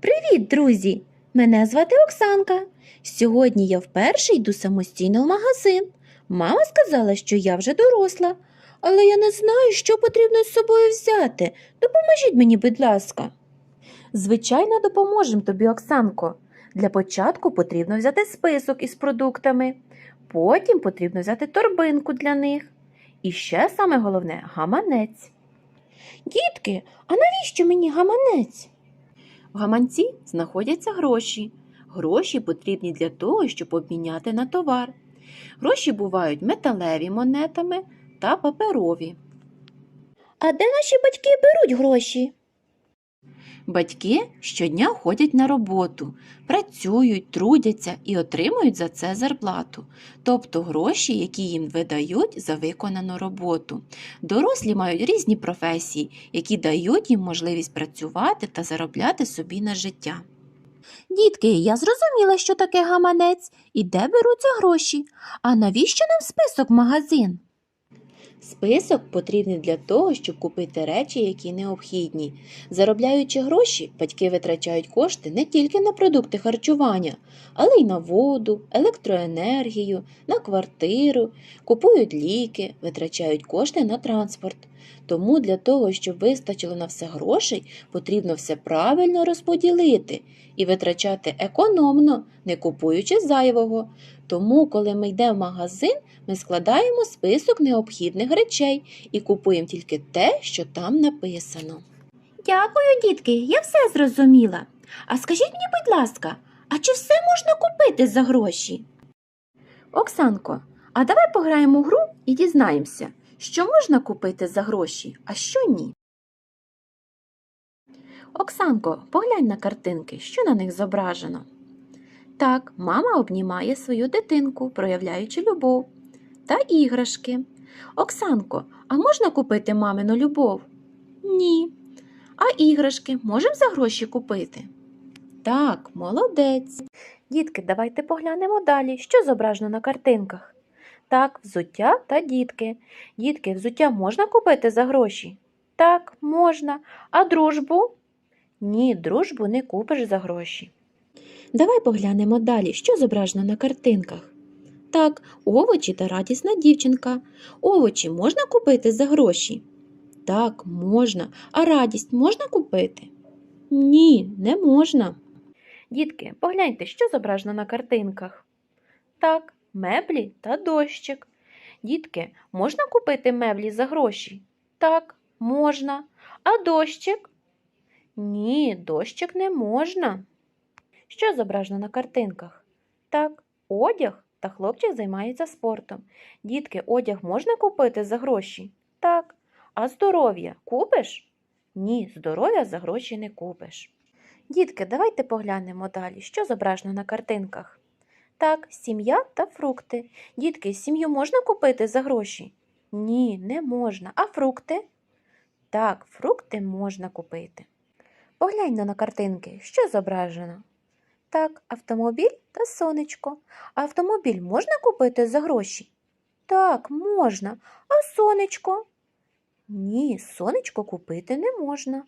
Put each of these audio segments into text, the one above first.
Привіт, друзі! Мене звати Оксанка. Сьогодні я вперше йду самостійно в магазин. Мама сказала, що я вже доросла, але я не знаю, що потрібно з собою взяти. Допоможіть мені, будь ласка. Звичайно, допоможемо тобі, Оксанко. Для початку потрібно взяти список із продуктами, потім потрібно взяти торбинку для них. І ще саме головне гаманець. Дітки, а навіщо мені гаманець? В гаманці знаходяться гроші. Гроші потрібні для того, щоб обміняти на товар. Гроші бувають металеві монетами та паперові. А де наші батьки беруть гроші? Батьки щодня ходять на роботу, працюють, трудяться і отримують за це зарплату, тобто гроші, які їм видають за виконану роботу. Дорослі мають різні професії, які дають їм можливість працювати та заробляти собі на життя. Дітки, я зрозуміла, що таке гаманець і де беруться гроші. А навіщо нам список магазин? Список потрібний для того, щоб купити речі, які необхідні. Заробляючи гроші, батьки витрачають кошти не тільки на продукти харчування, але й на воду, електроенергію, на квартиру, купують ліки, витрачають кошти на транспорт. Тому для того, щоб вистачило на все грошей, потрібно все правильно розподілити і витрачати економно, не купуючи зайвого. Тому, коли ми йдемо в магазин, ми складаємо список необхідних речей і купуємо тільки те, що там написано. Дякую, дітки, я все зрозуміла. А скажіть мені, будь ласка, а чи все можна купити за гроші? Оксанко, а давай пограємо в гру і дізнаємося, що можна купити за гроші, а що ні. Оксанко, поглянь на картинки, що на них зображено. Так, мама обнімає свою дитинку, проявляючи любов та іграшки. Оксанко, а можна купити мамину любов? Ні. А іграшки можемо за гроші купити? Так, молодець. Дітки, давайте поглянемо далі, що зображено на картинках. Так, взуття та дітки. Дітки, взуття можна купити за гроші? Так, можна. А дружбу? Ні, дружбу не купиш за гроші. Давай поглянемо далі, що зображено на картинках. Так, овочі та радісна дівчинка. Овочі можна купити за гроші? Так, можна. А радість можна купити? Ні, не можна. Дітки, погляньте, що зображено на картинках. Так, меблі та дощик. Дітки, можна купити меблі за гроші? Так, можна. А дощик? Ні, дощик не можна. Що зображено на картинках? Так, одяг та хлопчик займається спортом. Дітки, одяг можна купити за гроші? Так. А здоров'я купиш? Ні, здоров'я за гроші не купиш. Дітки, давайте поглянемо далі, що зображено на картинках. Так, сім'я та фрукти. Дітки, сім'ю можна купити за гроші? Ні, не можна. А фрукти? Так, фрукти можна купити. Погляньте на картинки, що зображено. Так, автомобіль та сонечко. Автомобіль можна купити за гроші? Так, можна. А сонечко? Ні, сонечко купити не можна.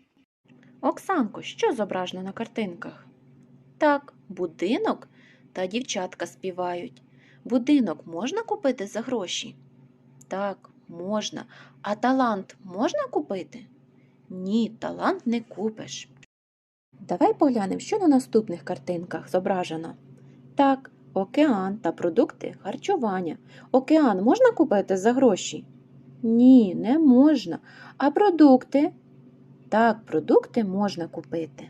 Оксанко, що зображено на картинках? Так, будинок та дівчатка співають. Будинок можна купити за гроші? Так, можна. А талант можна купити? Ні, талант не купиш. Давай поглянемо, що на наступних картинках зображено. Так, океан та продукти харчування. Океан можна купити за гроші? Ні, не можна. А продукти? Так, продукти можна купити.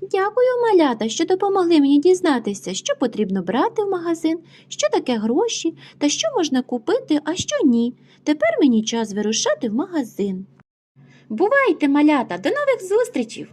Дякую, малята, що допомогли мені дізнатися, що потрібно брати в магазин, що таке гроші та що можна купити, а що ні. Тепер мені час вирушати в магазин. Бувайте, малята, до нових зустрічей!